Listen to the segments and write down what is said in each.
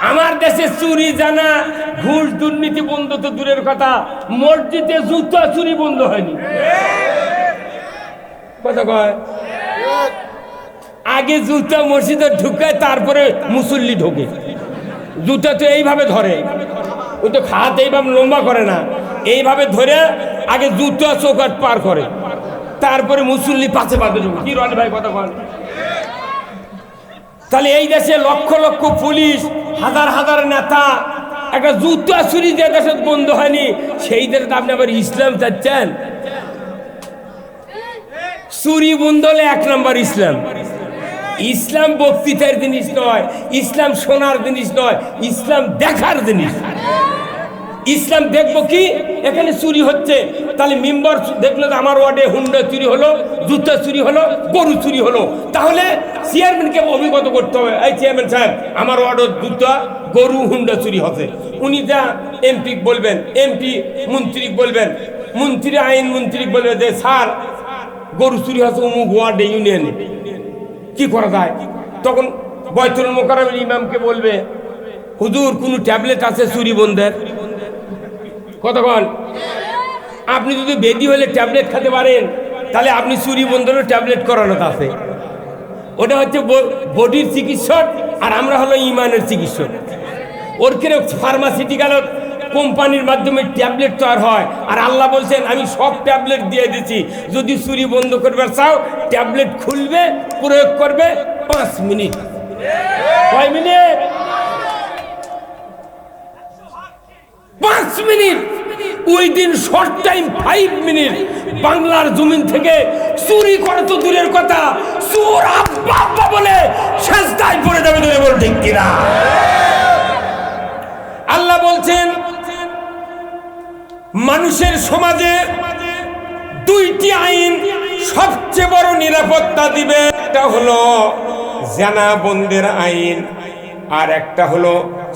আমার দেশে চুরি, জানা, ঘুষ, দুর্নীতি বন্ধ তো দূরের কথা। মসজিদে জুতো চুরি বন্ধ হয়নি। কথা কয়? আগে জুতা মসজিদে ঢুকে, তারপরে মুসল্লি ঢোকে। জুতা তো এইভাবে ধরে। ওই তো খাত এইভাবে লম্বা করে না। এইভাবে ধরে আগে জুতা চৌকাট পার করে। তারপরে মুসল্লি পাশে পাশে ঢুকে। কি রন ভাই, কথা কন তাহলে এই দেশে লক্ষ লক্ষ পুলিশ, হাজার হাজার নেতা, একটা জুতা চুরি যে দেশে বন্ধ হয়নি, সেই দেশে আপনি আবার ইসলাম চাচ্ছেন? চুরি বন্ধ হলে এক নম্বর ইসলাম। ইসলাম বক্তৃতার জিনিস নয়, ইসলাম শোনার জিনিস নয়, ইসলাম দেখার জিনিস। ইসলাম দেখব কি? এখানে চুরি হচ্ছে। তাহলে মেম্বার দেখল যে আমার ওয়ার্ডে হুন্ডা চুরি হলো, জুতা চুরি হলো, গরু চুরি হলো। তাহলে চেয়ারম্যানকে অভিগত করতে হবে। এই চেয়ারম্যান সাহেব, আমার ওয়ার্ডে জুতা, গরু, হুন্ডা চুরি হচ্ছে। উনি যা এমপি বলবেন এমপি মন্ত্রী বলবেন, মন্ত্রী, আইন মন্ত্রী বলবে যে, স্যার, গরু চুরি হচ্ছে অমুক ওয়ার্ডে ইউনিয়নে। কি করা যায়? তখন বয়তুল মোকারমের ইমামকে বলবে, হুজুর, কোনো ট্যাবলেট আছে চুরি বন্ধের? কতক্ষণ আপনি যদি বেদি হলে ট্যাবলেট খেতে পারেন, তাহলে আপনি চুরি বন্ধেরও ট্যাবলেট করানো আছে। ওটা হচ্ছে বডির চিকিৎসক আর আমরা হলো ইমানের চিকিৎসক। ওর কিনে ফার্মাসিউটিক্যাল কোম্পানির মাধ্যমে ট্যাবলেট তৈরি হয়। আর আল্লাহ বলছেন, আমি সব ট্যাবলেট দিয়ে দিচ্ছি যদি চুরি বন্ধ করবার চাও, ট্যাবলেট খুলবে, প্রয়োগ করবে পাঁচ মিনিট। কয় মিনিট? পাঁচ মিনিট। ওই দিন শর্ট টাইম ফাইভ মিনিট। বাংলার জমিন থেকে চুরি করে তো দূরের কথা, চোর আব্বা বলে শেষদায় পড়ে যাবে তুমি বল, ঠিক কিনা? আল্লাহ বলছেন, মানুষের সমাজে দুইটি আইন সবচেয়ে বড় নিরাপত্তা দিবে। একটা হলো জানা বন্দের আইন, আর একটা হলো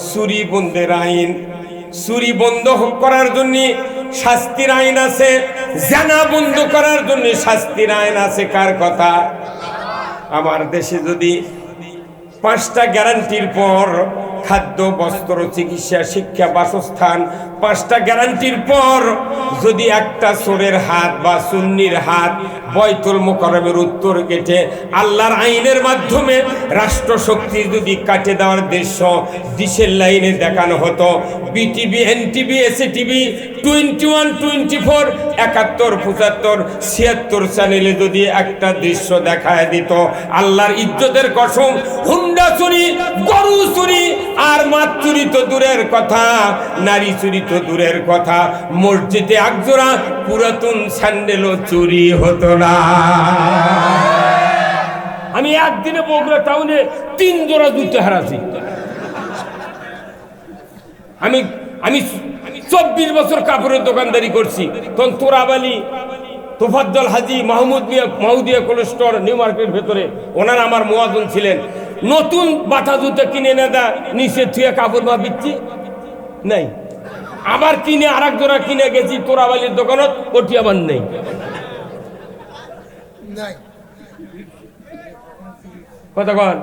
চুরি বন্দের আইন। চুরি বন্ধ করার জন্য শাস্তির আইন আছে, জানা বন্ধ করার জন্য শাস্তির আইন আছে, কার কথা? আমার দেশে যদি পাঁচটা গ্যারান্টির পর খাদ্য, বস্ত্র, চিকিৎসা, শিক্ষা, বাসস্থান, পাঁচটা গ্যারান্টির পর যদি একটা চোরের হাত বা সুন্নির হাত বয়তুল মোকরমের উত্তর গেটে আল্লাহর আইনের মাধ্যমে রাষ্ট্রশক্তি যদি কাটে দেওয়ার দৃশ্য ডিসের লাইনে দেখানো হতো, BTV, NTV SA TV twenty one, twenty four, একাত্তর, পঁচাত্তর, ছিয়াত্তর চ্যানেলে যদি একটা দৃশ্য দেখায় দিত, আল্লাহর ইজ্জতের কসম, হুন্ডা চুরি, গরু চুরি আর মাছ চুরি তো দূরের কথা, নারী চুরি তো দূরের কথা। মসজিদে একজোড়া পুরাতন স্যান্ডেলও চুরি হতো না। আমি একদিনে বগুড়া টাউনে তিন জোড়া জুতো হারাছি আমি আমি চব্বিশ বছর কাপড়ের দোকানদারি করছি। তখন Torabali, Tofazzal Haji, Mahmud Mia Mahudia cold store new মার্কেটের ভেতরে, ওনারা আমার মোয়াজন ছিলেন। নতুন বাটা জুতো কিনে এনে দা নিচে থুয়ে কাপড় মা বিচ্ছি। নাই। আবার কিনে আর এক জোড়া কিনে গেছি তোরাবালির দোকানত ওটি আবার নেই। কতক্ষণ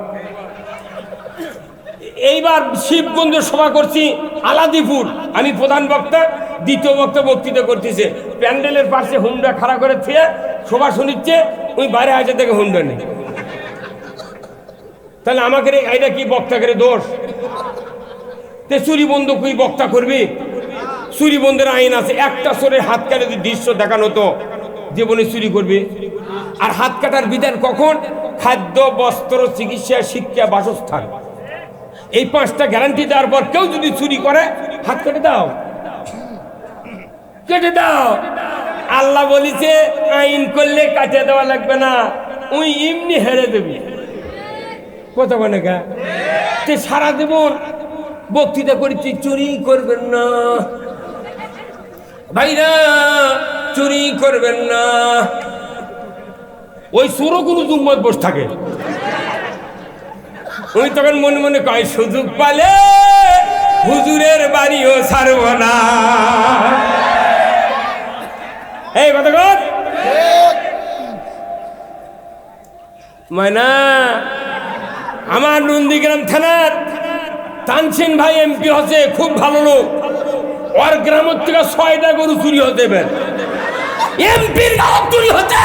এইবার শিবগঞ্জ সভা করছি আলাদিপুর। আমি প্রধান বক্তা দ্বিতীয় বক্তা বক্তৃতা করতেছে। প্যান্ডেলের পাশে হুন্ডা খাড়া করে থিয়ে সভা শুনিচ্ছে ওই বাইরে আসে থেকে হুন্ডা নেই। তাহলে আমাকে এটা কি বক্তা করে দোষ? তে চুরি বন্ধ কুই বক্তা করবি? চুরি বন্ধের আইন আছে, একটা সরে হাত কাটে যদি দৃশ্য দেখানো তো জীবনে চুরি করবি। আর হাত কাটার বিধান কখন? খাদ্য, বস্ত্র, চিকিৎসা, শিক্ষা, বাসস্থান। এই পাঁচটা গ্যারান্টি দেওয়ার পর কেউ যদি চুরি করে, হাত কেটে দাও। কেটে দাও। আল্লাহ বলিছে, আইন করলে কাটে দেওয়া লাগবে না। ওই এমনি হেরে দেবি। কত মানে গা। তে সারা দেবন বক্তৃতা করেছি চুরি করবেন না। ভাইরা চুরি করবেন না। ওই সুরো কোনো জুম্মত বসে থাকে। ওই তখন মনে মনে কয় সুযোগ পালে হুজুরের বাড়িও ছাড়ব না। এই কথা ময়না আমার নন্দীগ্রাম থানার তানসেন ভাই এমপি হচ্ছে, খুব ভালো লোক। ওর গ্রামের থেকে ছয়টা গরু চুরি হতে দেবেন এমপির গাও চুরি হচ্ছে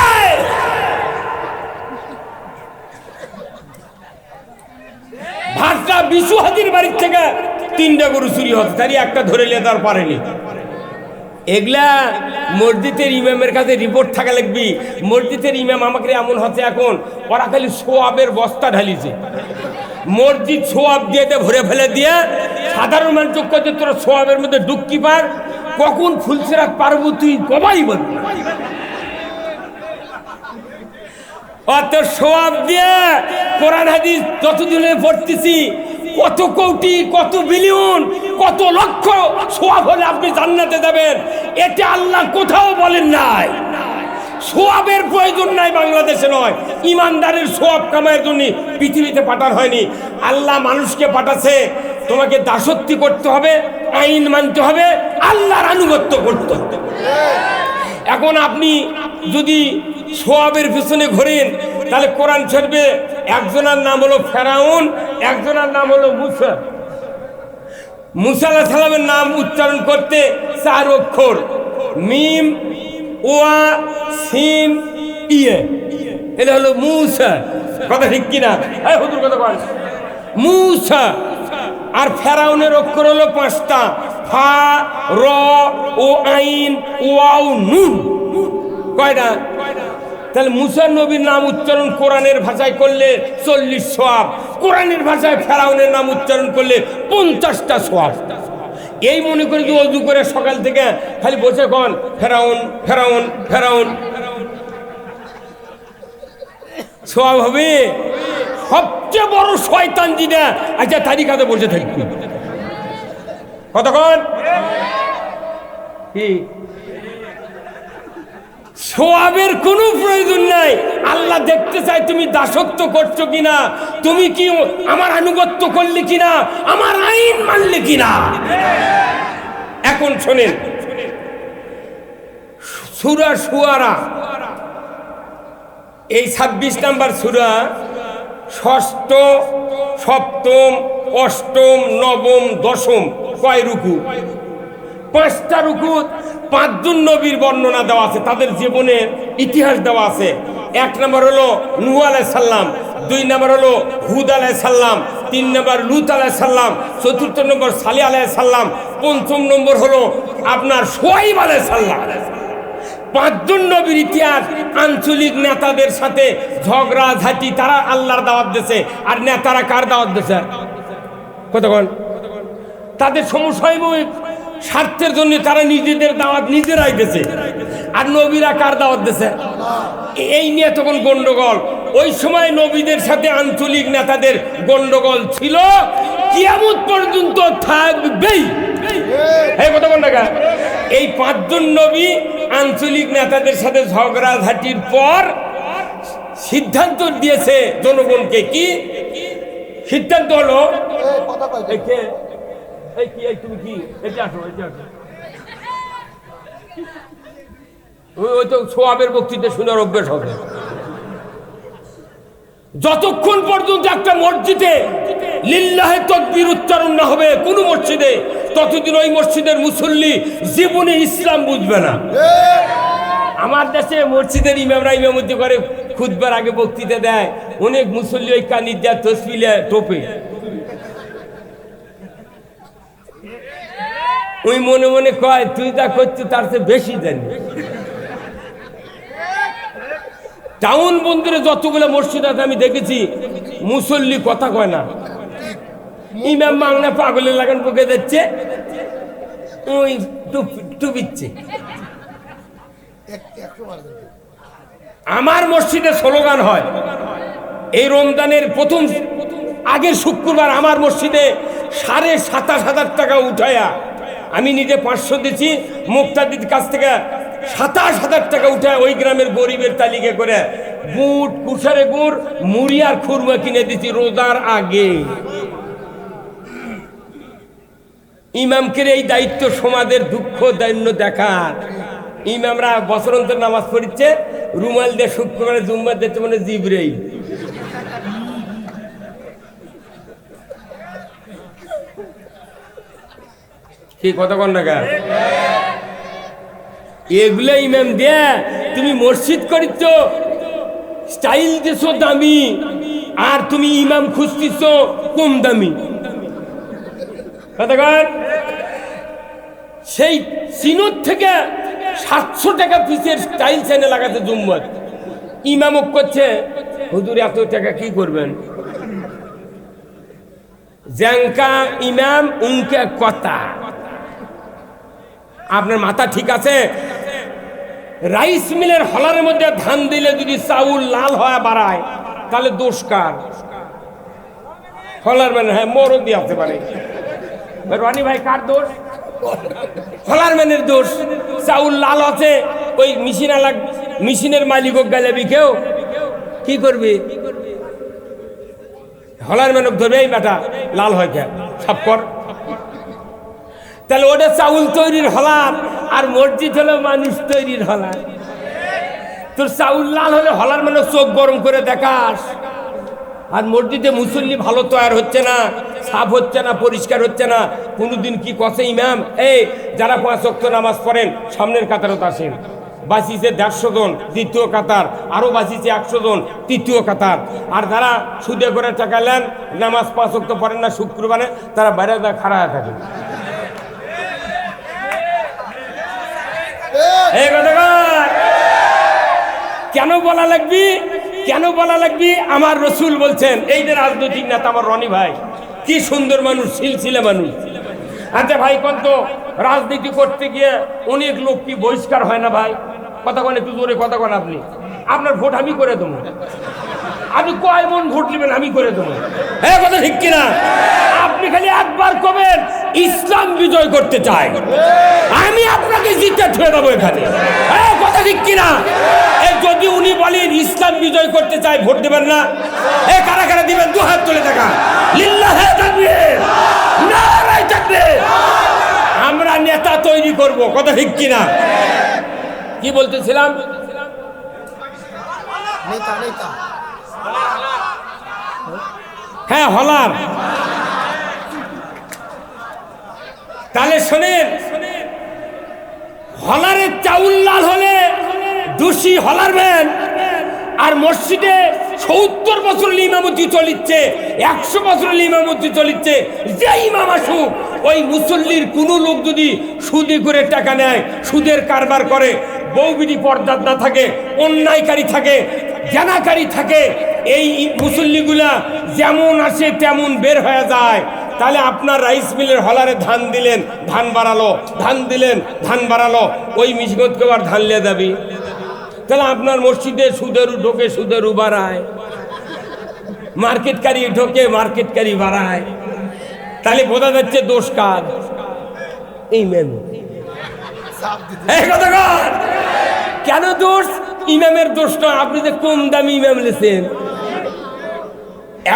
ভাটটা বিশু হাজির বাড়ির থেকে তিনটা গরু চুরি হচ্ছে তারই একটা ধরে নিয়ে তার পারেনি। এগুলা মসজিদের ইমামের কাছে রিপোর্ট থাকা লাগবি। মসজিদের ইমাম আমাকে এমন হচ্ছে এখন, ওরা খালি সোয়াবের বস্তা ঢালিছে। মসজিদ সোয়াব দিয়ে ভরে ফেলে দিয়ে সাধারণ মানুষ করছে তোরা সোয়াবের মধ্যে ডুবকি পার, কখন ফুলসেরাত পারব তুই কবাই বলবি অত সোয়াব দিয়ে কোরআন হাদিস যতদিনে পড়তেছি কত কোটি, কত বিলিয়ন, কত লক্ষ সোয়াব হলে আপনি জান্নাতে যাবেন। এটা আল্লাহ কোথাও বলেন নাই। সোয়াবের প্রয়োজন নাই বাংলাদেশে নয়। ইমানদারের সোয়াব কামায়ের জন্য পৃথিবীতে পাঠান হয়নি। আল্লাহ মানুষকে পাঠাছে তোমাকে দাসত্বী করতে হবে, আইন মানতে হবে, আল্লাহর আনুগত্য করতে হবে। এখন আপনি যদি সোয়াবের পিছনে ঘোরেন, তাহলে কোরআন শরীফে একজনের নাম হলো ফেরাউন একজনের নাম হলো মুসা। মুসা সালামের নাম উচ্চারণ করতে চার অক্ষর। মিম, ওয়া, সিন ইয়ে। এটা হলো মুসা। কথা ঠিক কিনা? এই হুজুর, কথা বল মুসা। আর ফেরাউনের অক্ষর হলো পাঁচটা। ফা, র, ও, আইন, ওয়াও, নুন। কয়টা? তাহলে মুসার নবীর নাম উচ্চারণ কোরআনের ভাষায় করলে চল্লিশ সোয়াব। কোরআনের ভাষায় ফেরাউনের নাম উচ্চারণ করলে পঞ্চাশটা সোয়াব এই মনে করে যে অজু করে সকাল থেকে খালি বসে কন, ফেরাউন ফেরাউন ফেরাউন। সোয়াব হবে? সবচেয়ে বড় শয়তান যেটা আচ্ছা তারিখাতে বসে থাকবে কতক্ষণ সোয়াবের কোনো প্রয়োজন নাই। আল্লাহ দেখতে চাই তুমি দাসত্ব করছ কিনা, তুমি কি আমার আনুগত্য করলে কিনা, আমার আইন মানলে কিনা। এখন শোনেন, সুরা সুয়ারা, এই ছাব্বিশ নাম্বার সুরা ষষ্ঠ, সপ্তম, অষ্টম, নবম, দশম, কয় রুকু? পাঁচটা রুকু পাঁচজন নবীর বর্ণনা দেওয়া আছে, তাদের জীবনের ইতিহাস দেওয়া আছে। এক নম্বর হলো নুহ আলাই সাল্লাম দুই নম্বর হলো হুদ আলাই সাল্লাম তিন নম্বর লুত আলাই সাল্লাম চতুর্থ নম্বর সালি আলাই সাল্লাম পঞ্চম নম্বর হলো আপনার সোয়াইব আলাই সাল্লাম পাঁচজন নবীর ইতিহাস আঞ্চলিক নেতাদের সাথে ঝগড়া, ঝাঁটি, তারা আল্লাহর দাওয়াত দিয়েছে। আর নেতারা কার দাওয়াত দিয়েছে? কতক্ষণ তাদের সমসাময়িক স্বার্থের জন্য তারা নিজেদের দাওয়াত নিজেরাই দিয়েছে। আর নবীরা কার দাওয়াত দিয়েছে? এই নিয়ে তখন গন্ডগোল। ওই সময় নবীদের সাথে আঞ্চলিক নেতাদের গন্ডগোল ছিল। কিয়ামত পর্যন্ত থাকবেই। এই কথা টাকা এই পাঁচজন নবী আঞ্চলিক নেতাদের সাথে ঝগড়াঝাটির পর সিদ্ধান্ত দিয়েছে জনগণকে কি? সিদ্ধান্ত হলো এই কি, এই তুমি কি? এটি আসো এটি আসো। ওই তো সোয়াবের বক্তৃতা শোনার অভ্যেস হবে। যতক্ষণ পর্যন্ত একটা মসজিদে লিল্লাহে তকবির উচ্চারণ না হবে, কোন মসজিদে, ততদিন ওই মসজিদের মুসল্লি জীবনে ইসলাম বুঝবে না। আমার দেশে মসজিদের ইমামরা ইমামতি করে, খুদবার আগে বক্তৃতা দেয়। অনেক মুসল্লি ওই কানির দেয় তসবিলে টোপে। ওই মনে মনে কয়, তুই যা করছিস তার চেয়ে বেশি জানি। টাউন বন্দরে যতগুলো মসজিদ আছে আমি দেখেছি, মুসল্লি কথা কয় না। ইমাম মাংনা পাগলের লাগান বুকে যাচ্ছে, ওই টুপ- টুপিচ্ছে। আমার মসজিদে স্লোগান হয়, এই রমজানের প্রথম, আগের শুক্রবার আমার মসজিদে সাড়ে সাতাশ হাজার টাকা উঠায়া আমি নিজে পাঁচশো দিচ্ছি মুক্তাদির কাছ থেকে সাতাশ হাজার টাকা উঠায় ওই গ্রামের গরিবের তালিকা করে বুট কুষারে গুড়, মুড়ি আর খুরমা কিনে দিচ্ছি রোজার আগে। ইমামকে এই দায়িত্ব সমাজের দুঃখ দৈন্য দেখার। ইমামরা বসরন্তের নামাজ পড়িচ্ছে, রুমাল দিয়ে শুক্রবারে জুম্মার দিচ্ছে মানে জিবরেই কি কথা কন না এগুলো ইমাম দিয়ে, তুমি মসজিদ করিচ্ছ স্টাইল দিছো দামি, আর তুমি ইমাম খুঁজতেছ কম দামি? সেই চিনোর থেকে সাতশো টাকা পিসের স্টাইল চ্যানেল লাগাতে জুম্মত ইমামক করছে, হুজুর এত টাকা কি করবেন? জ্যাংকা ইমাম, উনকে কথা। আপনার মাথা ঠিক আছে? রাইস মিলের হলার মধ্যে ধান দিলে যদি চাউল লাল হয়ে, বাড়ায়, তাহলে দোষ কার? হলার মানে হ্যাঁ মোরও দিয়ে আসতে পারে রানি ভাই, কার দোষ? হলার ম্যানের দোষ। চাউল লাল আছে, ওই মেশিন আলাগ মেশিনের মালিক গালাবি কেউ? কি করবি? হলার ম্যানক ধরবে, এই বেটা, লাল হয় কে সাপ কর। তাহলে ওটা চাউল তৈরির হলার, আর মসজিদ হলো মানুষ তৈরির হলার। তোর চাউল লাল হলে হলার মানে চোখ গরম করে দেখাস। আর মসজিদে মুসল্লি ভালো তৈরি হচ্ছে না, সাফ হচ্ছে না, পরিষ্কার হচ্ছে না, কোনোদিন কি কষে ইমাম? এই, যারা পাঁচ অক্ত নামাজ পড়েন, সামনের কাতারত আসেন। বাঁচিছে দেড়শো জন, দ্বিতীয় কাতার। আরও বাঁচিছে একশো জন, তৃতীয় কাতার। আর যারা সুদে করে টাকা নেন, নামাজ পাঁচ অক্ত পড়েন না, শুক্রবারে তারা বাইরে খাড়া থাকে। কথা কেন বলা লাগবি? কেন বলা লাগবি? আমার রসুল বলছেন, এই যে রাজনৈতিক নেতা আমার রনি ভাই, কি সুন্দর মানুষ, সিলসিলে মানুষ। আচ্ছা ভাই কত রাজনীতি করতে গিয়ে অনেক লোক কি বহিষ্কার হয় না ভাই? কথা কন একটু জোরে, কথা কন আপনি। আপনার ভোট আমি করে দেবো। আপনি কয় মন ভোট নেবেন, আমি করে দেবো। হ্যাঁ কথা ঠিক কিনা? আপনি খালি একবার কবেন ইসলাম বিজয় করতে চাই আমি আপনাকে জিতে ঠুয়ে দেবো এখানে। কথা ঠিক কিনা? যদি উনি বলেন ইসলাম বিজয় করতে চাই ভোট দেবেন না। এ কারা কারা দিবেন? দু হাত তুলে দেখা লিল্লাহে তাকবীর। নারায়ে তাকবীর। আমরা নেতা তৈরি করব কথা ঠিক কিনা? কি বলতেছিলাম? হ্যাঁ হলার তাহলে শোনেন হলারের চাউল লাল হলে দোষী হলারবেন আর মসজিদে সত্তর বছর ইমামতি চলিচ্ছে, একশো বছর ইমামতি চলিচ্ছে যে ইমাম আসুক, ওই মুসল্লির কোনো লোক যদি সুদি করে টাকা নেয়, সুদের কারবার করে বৌবিধি পর্দার না থাকে, অন্যায়কারী থাকে, জানাকারী থাকে, এই মুসল্লিগুলা যেমন আসে তেমন বের হয়ে যায়। তাহলে আপনার রাইস মিলের হলারে ধান দিলেন, ধান বাড়ালো, ধান দিলেন, ধান বাড়ালো, ওই মিশগতকে আবার ধান লিয়ে যাবি। তাহলে আপনার মসজিদে সুদেরু ঢোকে, সুদেরু বাড়ায়। মার্কেটকারী ঢোকে, মার্কেটকারী বাড়ায়। তাহলে বোঝা যাচ্ছে দোষ কাজ এই কর। কেন দোষ? ইমামের দোষ নয় আপনি যে কম দামি ইমাম লেছেন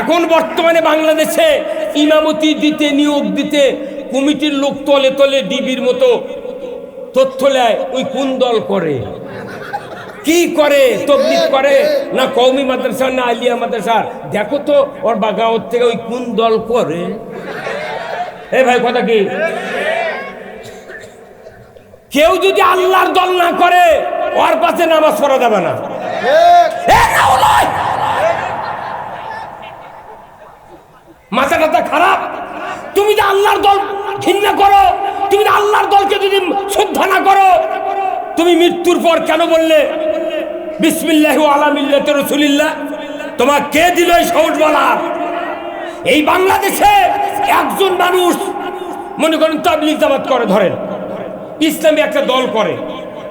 এখন বর্তমানে বাংলাদেশে ইমামতি দিতে নিয়োগ দিতে কমিটির লোক তলে তলে ডিবির মতো তথ্য নেয় ওই কোন দল করে? কি করে? তবলিগ করে? না কৌমি মাদ্রাসা না আলিয়া মাদ্রাসা? দেখো তো ওর বাগাওয়ার থেকে ওই কোন দল করে? এ ভাই কথা কি? কেউ যদি আল্লাহর দল না করে ওর পাশে নামাজ পড়া যাবে না ঠিক এ রাউলাই! মাথা টাথা খারাপ। তুমি যে আল্লাহর দল ঘৃণা করো, তুমি যে আল্লাহর দলকে যদি শ্রদ্ধা না করো, তুমি মৃত্যুর পর কেন বললে, বিসমিল্লাহ আলা মিল্লাতে রসুলিল্লাহ? তোমার কে দিল এই সহজ বলার এই বাংলাদেশে একজন মানুষ, মনে করেন তাবলিগ জামাত করে, ধরেন। ইসলামী একটা দল করে।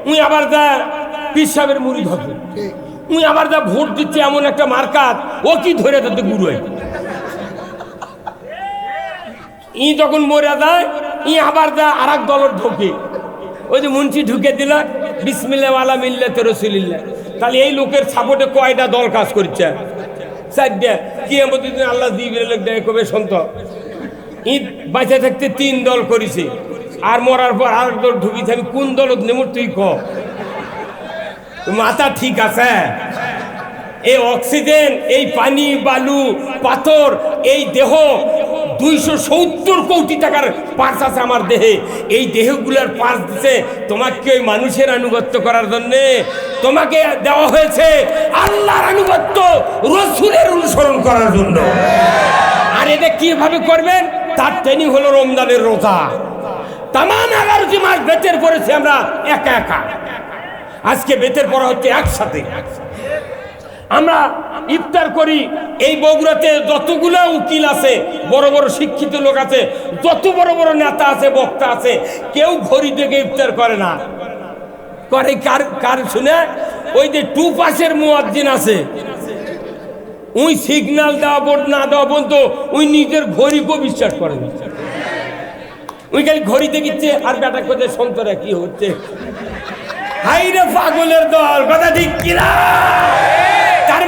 উনি আবার যা পীর সাহেবের মুড়ি ধরে ঠিক উনি আবার যা ভোট দিচ্ছে এমন একটা মার্কাত, ও কি ধরে তাতে গুরু হয় ই যখন মরে যায়, ই আবার যা আর এক দলের ঢোকে। ওই যে মুন্সি ঢুকে দিল বিসমিল্লা আলা মিল্লা তো রসুলিল্লা তাহলে এই লোকের সাপোর্টে কয়টা দল কাজ করছে? চারটা। কি এমন আল্লাহ দিবে লোক দেয় কবে সন্ত ঈদ বাঁচে থাকতে তিন দল করেছে। আর মরার পর আর দল ঢুকিছে, আমি কোন দল নেমর তুই ক? মাথা ঠিক আছে? এই অক্সিজেন এই পানি, বালু, পাথর, এই দেহ দুইশো সত্তর কোটি টাকার পার্স আছে আমার দেহে। এই দেহগুলোর পার্স দিছে তোমাকে ওই মানুষের আনুগত্য করার জন্যে। তোমাকে দেওয়া হয়েছে আল্লাহর আনুগত্য, রসুলের অনুসরণ করার জন্য। আর এটা কীভাবে করবেন? তার ট্রেনিং হলো রমজানের রোজা। তাম এগারোটি মাস বেতের পড়েছি আমরা একা একা। আজকে বেতের পড়া হচ্ছে একসাথে একসাথে। আমরা ইফতার করি। এই বগুড়াতে যতগুলো উকিল আছে, বড় বড় শিক্ষিত লোক আছে, যত বড় বড় নেতা আছে, বক্তা আছে, কেউ ঘড়ি দেখে ইফতার করে না। করে কার কার শুনে? ওই যে টু পাশের মুয়াজ্জিন আছে। ওই সিগন্যাল দেওয়া বোর্ড না দেওয়া পর্যন্ত ওই নিজের ঘড়িকেও বিশ্বাস করে না। ওই খালি ঘড়ি দেখিচ্ছে, আর বেটা কোথায় সন্তরা কি হচ্ছে? হাইরে পাগলের দল, কথা ঠিক কিনা?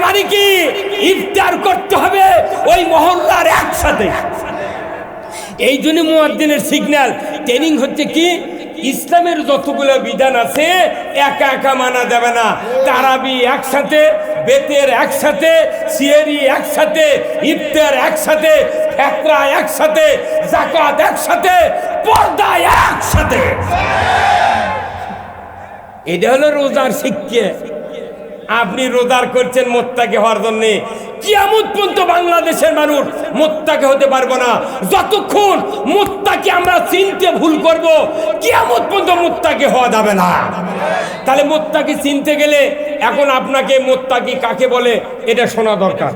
মানে কি ইফতার করতে হবে ওই মহল্লার একসাথে। এই জন্য মুয়াদ্দিনের সিগন্যাল। ট্রেনিং হচ্ছে কি? ইসলামের যতগুলো বিধান আছে, একা একা মানা যাবে না। তারাবি একসাথে, বেতের একসাথে, সিয়েরি একসাথে, ইফতার একসাথে, ফেতরা একসাথে জাকাত একসাথে, পর্দা একসাথে। এটা হলো রোজার শিক্ষা। আপনি রোজার করছেন মোত্তাকে হওয়ার জন্য। কিয়ামত পর্যন্ত বাংলাদেশের মানুষ মোত্তাকে হতে পারব না। যতক্ষণ মোত্তাকে আমরা চিনতে ভুল করব কিয়ামত পর্যন্ত মোত্তাকে হওয়া যাবে না। তাহলে মোত্তাকে চিনতে গেলে এখন আপনাকে মোত্তাকি কাকে বলে এটা শোনা দরকার।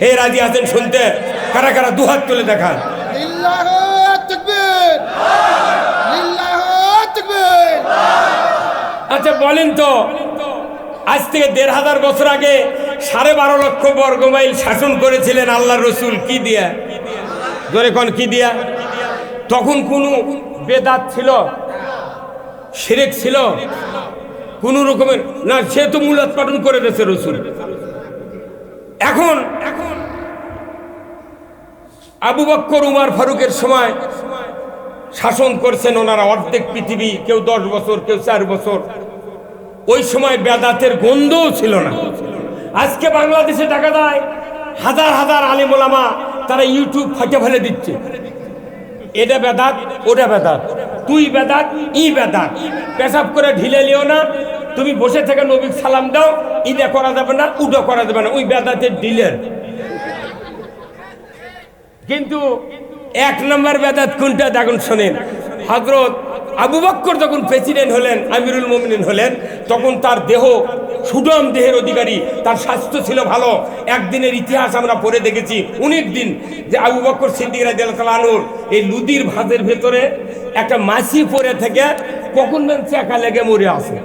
হে রাজি আছেন শুনতে? কারা কারা দুহাত তুলে দেখান। আচ্ছা বলেন তো আজ থেকে দেড় হাজার বছর আগে সাড়ে বারো লক্ষ বর্গ মাইল শাসন করেছিলেন আল্লাহ রসুল। কি দিয়া? ধরে কোন, কি দিয়া? তখন কোনো বেদাত ছিল? শিরেক ছিল? কোন রকমের? না, সে তো মূলাত করে দিয়েছে রসুল। এখন এখন আবু বক্কর, উমার ফারুকের সময় শাসন করছেন ওনারা অর্ধেক পৃথিবী, কেউ দশ বছর, কেউ চার বছর। ওই সময় বেদাতের গন্ধও ছিল না। আজকে বাংলাদেশে টাকা দেয় হাজার হাজার আলিমোলামা তারা ইউটিউব ফাটে ফেলে দিচ্ছে। এটা বেদাত, ওটা বেদাত। তুই বেদাত, ই বেদাত। পেশাব করে ঢিলে লিও না। তুমি বসে থেকে নবীক সালাম দাও ইটা করা যাবে না উটা করা যাবে না, ওই বেদাতের ডিলের। কিন্তু এক নম্বর বেদাত কোনটা দেখুন শোনেন। হজরত আবু বক্কর যখন প্রেসিডেন্ট হলেন, আমিরুল মোমিনিন হলেন, তখন তার দেহ, সুডম দেহের অধিকারী, তার স্বাস্থ্য ছিল ভালো। একদিনের ইতিহাস আমরা পড়ে দেখেছি, অনেক দিন যে আবু বক্কর সিদ্দিক রাজুর এই লুদির ভাতের ভেতরে একটা মাছি পরে থেকে কখন চেকা লেগে মরে আসে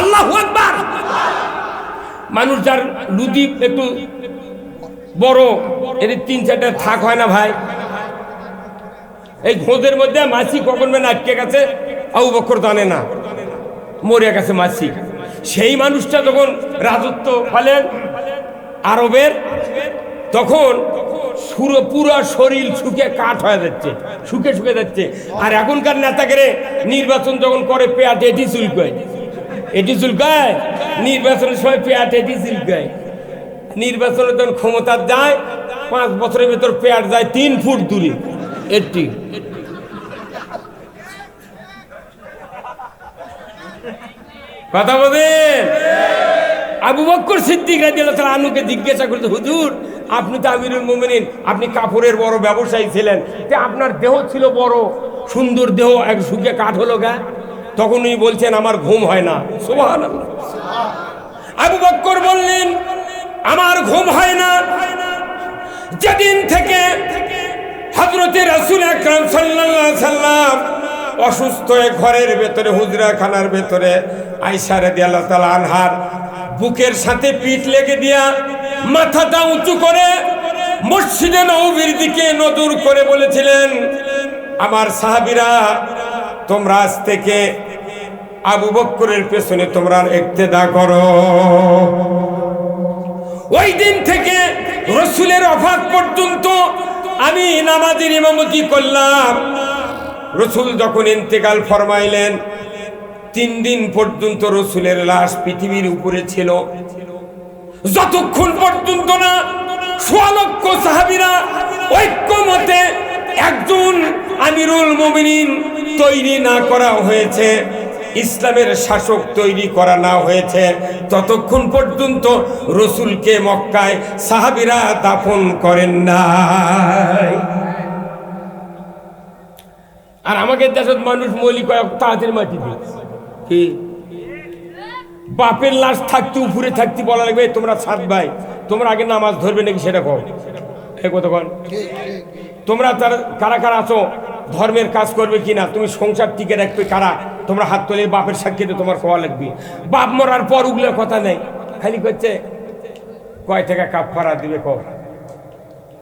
আল্লাহ মানুষ যার লুদি একটু বড়, এর তিন চারটা থাক হয় না ভাই। এই খোঁজের মধ্যে মাছি কখন মেন আটকে গেছে, আবু বক্কর জানে না। মরে গেছে মাছি। সেই মানুষটা যখন রাজত্ব ফেলেন আরবের, তখন সুরো পুরো শরীর শুকে কাঠ হয়ে যাচ্ছে, শুকে শুকে যাচ্ছে। আর এখনকার নেতাকে নির্বাচন যখন করে পেয়াট এটি চুলকায়। এটি চুলকায়, নির্বাচনের সময় পেয়াট এটি চুলকায়। নির্বাচনে যখন ক্ষমতা যায়, পাঁচ বছরের ভেতর পেয়ার যায় তিন ফুট দূরে। এটি কথা বলেন আবু বক্কর সিদ্দিক তাআলা আনুকে জিজ্ঞাসা করতে হুজুর, আপনি তো আমিরুল মুমিনিন, আপনি কাপড়ের বড় ব্যবসায়ী ছিলেন, তে আপনার দেহ ছিল বড়, সুন্দর দেহ, এক সুখে কাঠ হলো গা? তখন উনি বলছেন, আমার ঘুম হয় না। সুবহানাল্লাহ। আবু বক্কর বললেন, আমার ঘুম হয় না। যেদিন থেকে হজরতে রাসুল আকরাম সাল্লাম অসুস্থ ঘরের ভেতরে হুজরা খানার ভেতরে আয়সা রাদিয়াল্লাহু তাআলা আনহার বুকের সাথে পিঠ লেগে দিয়া মাথাটা উঁচু করে মসজিদে নবীর দিকে নজর করে বলেছিলেন, আমার সাহাবিরা, তোমরা আজ থেকে আবু বক্করের পেছনে তোমরা ইক্তেদা করো। ওই দিন থেকে রসুলের অভাব পর্যন্ত আমি নামাজের ইমামতি করলাম? রসুল যখন ইন্তেকাল ফরমাইলেন, তিন দিন পর্যন্ত রসুলের লাশ পৃথিবীর উপরে ছিল। যতক্ষণ পর্যন্ত না সোয়া লক্ষ সাহাবিরা ঐক্যমতে একজন আমিরুল মুমিনিন তৈরি না করা হয়েছে ইসলামের শাসক তৈরি করা না হয়েছে। ততক্ষণ পর্যন্ত রসুলকে মক্কায় সাহাবিরা দাফন করেন না আর আমাকে দেশত মানুষ মলি কয়েক তাহাদের মাটি কি? বাপের লাশ থাকতে, উপরে থাকতে বলা লাগবে তোমরা সাত ভাই, তোমরা আগে নামাজ ধরবে নাকি সেটা কম এ কতক্ষণ তোমরা তার, কারা কারা আছো? ধর্মের কাজ করবে কিনা? তুমি সংসার টিকে রাখবে কারা? তোমরা হাত তোলে বাপের সাক্ষীতে তোমার কোয়া লাগবে? বাপ মরার পর উগলে কথা নেই। খালি করছে, কয় টাকা কাপ ফাড়া দিবে কম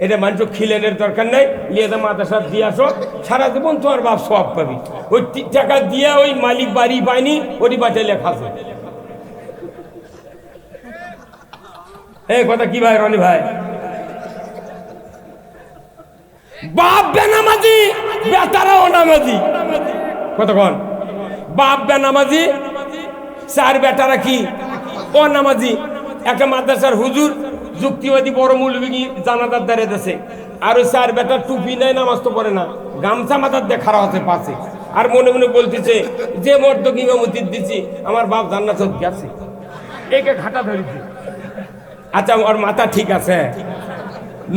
এটা মানুষ খিলেনের দরকার নেই? নিয়ে দা মাদ্রাসা, দিয়ে আসো। সারা জীবন তোমার বাপ সব পাবি। ওই টাকা দিয়ে ওই মালিক বাড়ি পায়নি ওটি বাঁচাইলে খাসো এই কথা কি ভাই, রনি ভাই? বাপ বেনামাজি! বেতারাও নামাজি। কতক্ষণ বাপ বেনামাজি চার বেটারা কি? ও নামাজি। একটা মাদ্রাসার হুজুর যুক্তিবাদী বড় মৌলবী জানাদার দাঁড়িয়ে আছে আর ওই চার বেটার টুপি নেয় নামাজ তো পড়ে না। গামছা মাথার দিয়ে হচ্ছে পাশে আর মনে মনে বলতেছে যে মর্দ ইমামতি দিচ্ছি আমার বাপ জান্নাত গেছে। একে ঘাটা ধরেছে। আচ্ছা ওর মাথা ঠিক আছে।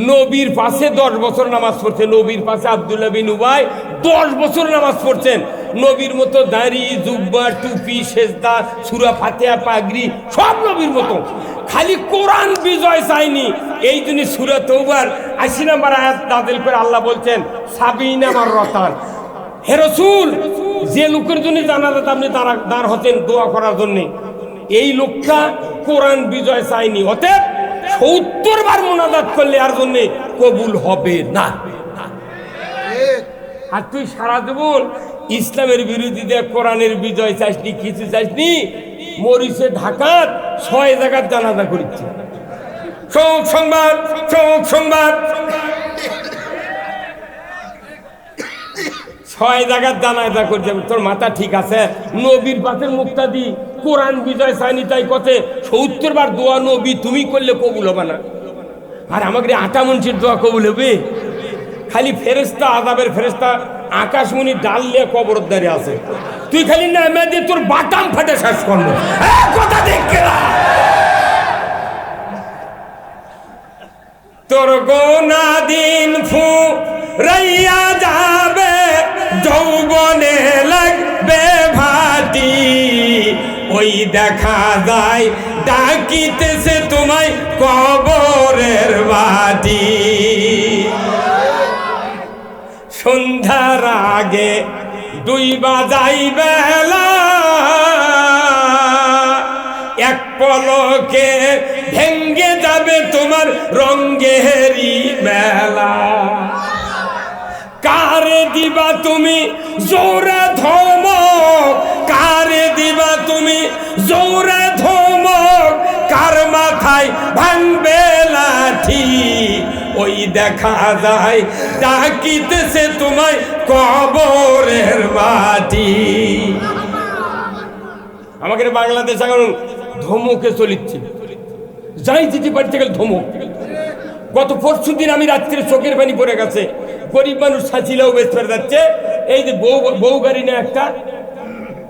নবীর পাশে দশ বছর নামাজ পড়ছে। নবীর পাশে আবদুল্লাহ বিন উবাই দশ বছর নামাজ পড়ছেন। নবীর মতো দাড়ি, জুব্বা, টুপি, সেজদা, সুরা ফাতেয়া পাগড়ি সব নবীর মতো। খালি কোরআন বিজয় চাইনি। এই জন্য সুরা তৌবার আশি নাম্বার আয়াত নাজিল করে আল্লাহ বলছেন, সাবিন আমার রতান হে রসুল, যে লোকের জন্য জানাজাত আপনি দাঁড়া দাঁড় হতেন দোয়া করার জন্যে, এই লোকটা কোরআন বিজয় চাইনি। অতএব সত্তর বার মোনাজাত করলে আর জন্য কবুল হবে না। আর তুই সারা জীবন ইসলামের বিরোধীতে, কোরআনের বিজয় চাইসনি কিছু চাইসনি মরিচে, ঢাকার ছয় জায়গার জানাজা করিচ্ছে শোক সংবাদ শোক সংবাদ। ছয় জায়গার জানাজা করছে। তোর মাথা ঠিক আছে? নবীর পাশের মুক্তা দি কোরআন বিজয় চাইনি তাই কথে সত্তর বার দোয়া নবী, তুমি করলে কবুল হবে না। আর আমাকে আটা মঞ্চির দোয়া কবুল হবে? খালি ফেরেস্তা আদাবের ফেরেস্তা আকাশমণি ডাল নিয়ে কবরদারি আছে। তুই খালি নামে দিয়ে তোর বাটাম ফাটে শেষ করব কথা দেখে না তোর গোনা দিন ফু, রাইয়া যাবে, যৌবনে লাগবে ভাটি। ওই দেখা যায় ডাকিতেছে তোমায় কবরের বাটি। সন্ধ্যার আগে দুই বাজাই বেলা, এক পলকে ভেঙ্গে যাবে তোমার রঙ্গেরি মেলা। কারে দিবা তুমি জোরে ধমক, কারে দিবা তুমি জোরে দেখা যায়। ডাকিতেছে তোমায় কবরের মাটি। আমাকে বাংলাদেশ এখন ধমকে চলিচ্ছে। যাই যেতে পারতে গেলে ধমক। গত পরশু দিন আমি রাত্রে চোখের পানি পড়ে গেছে। গরিব মানুষ সাঁচিলেও বেশ ফেরে যাচ্ছে। এই যে বউ বউ গাড়ি না একটা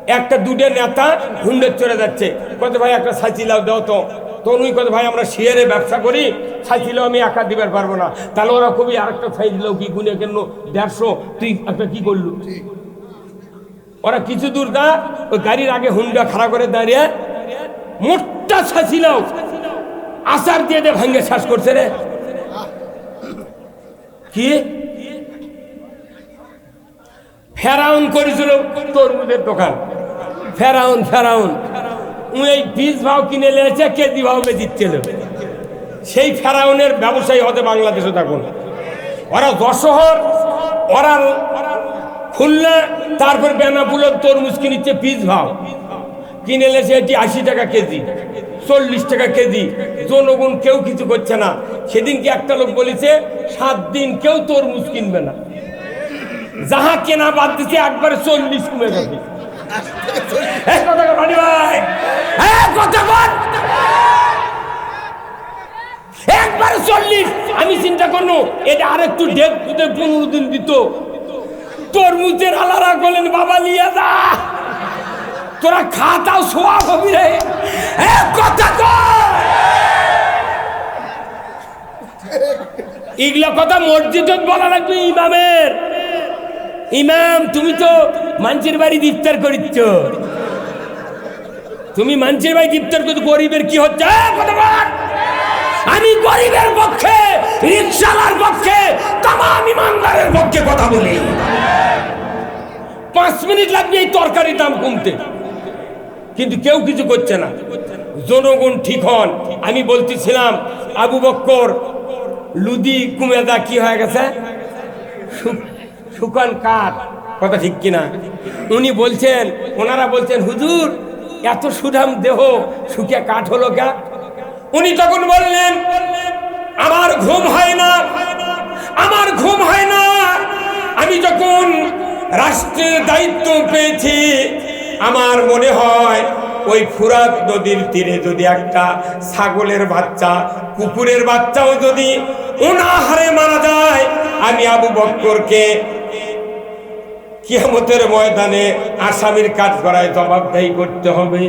একটা দুটো নেতা হুন্ডের চলে যাচ্ছে। কত ভাই, একটা সাঁচিলাও দাও তো। তনুই কত ভাই, আমরা শেয়ারে ব্যবসা করি সাঁচিলেও আমি একা দিবার পারব না। তাহলে ওরা খুবই আরেকটা সাইজ দিল কি গুনে কেন দেড়শো, তুই একটা কি করলু? ওরা কিছু দূর দা ওই গাড়ির আগে হুন্ডা খাড়া করে দাঁড়িয়ে, মোটটা ছাছিলাও আচার দিয়ে দে ভাঙ্গে শ্বাস করছে রে। কি? ফেরাউন করেছিল তরমুজের দোকান। ফেরাউন ফেরাউন। উনি এই বীজ ভাও কিনে নিয়েছে কেজি ভাও দিচ্ছিল সেই ফেরাউনের ব্যবসায়ী হতে বাংলাদেশে থাকুন। ওরা যশোহর, ওরা খুলনা, তারপর বেনাপুলের তরমুজ কিনিচ্ছে পিস ভাও। কিনে এলেছে এটি আশি টাকা কেজি, চল্লিশ টাকা কেজি। জনগণ কেউ কিছু করছে না। সেদিনকে একটা লোক বলেছে, সাত দিন কেউ তরমুজ কিনবে না। যাহা কেনা বাদ দিছে, একবারে চল্লিশ কমে যাবে। এই কথা ভাই? এই কথা বল। একবার চল্লিশ আমি চিন্তা করব এটা আরেকটু ডেট দিতে পনেরো দিন দিত। তরমুজের আলারা করলেন বাবা লিয়া দা তোরা খাতাও সোয়া হবি রে। এ কথা কর এগুলা কথা মসজিদত বলা লাগবে ইমামের। ইমাম, তুমি তো মানুষের বাড়ি ইফতার করিচ্ছ। তুমি মানুষের বাড়ি ইফতার করতে গরিবের কি হচ্ছে? আমি গরিবের পক্ষে রিক্সালার পক্ষে, তামাম ইমানদারের পক্ষে কথা বলি। পাঁচ মিনিট লাগবে এই তরকারির দাম কমতে। কিন্তু কেউ কিছু করছে না। জনগণ ঠিক হন। আমি বলতেছিলাম, আবু বক্কর, লুদি কুমেদা কি হয়ে গেছে? শুকান কাঠ কথা ঠিক কিনা? উনি বলছেন, ওনারা বলছেন, হুজুর, এত সুধাম দেহ, শুকিয়ে কাঠ হলো কে উনি তখন বললেন, আমার ঘুম হয় না, আমার ঘুম হয় না। আমি যখন রাষ্ট্রের দায়িত্ব পেয়েছি, আমার মনে হয় ওই ফুরাত নদীর তীরে যদি একটা ছাগলের বাচ্চা, কুকুরের বাচ্চাও যদি অনাহারে মারা যায়, আমি আবু বক্করকে কিয়ামতের ময়দানে আসামির কাজ করায় জবাবদাহি করতে হবে।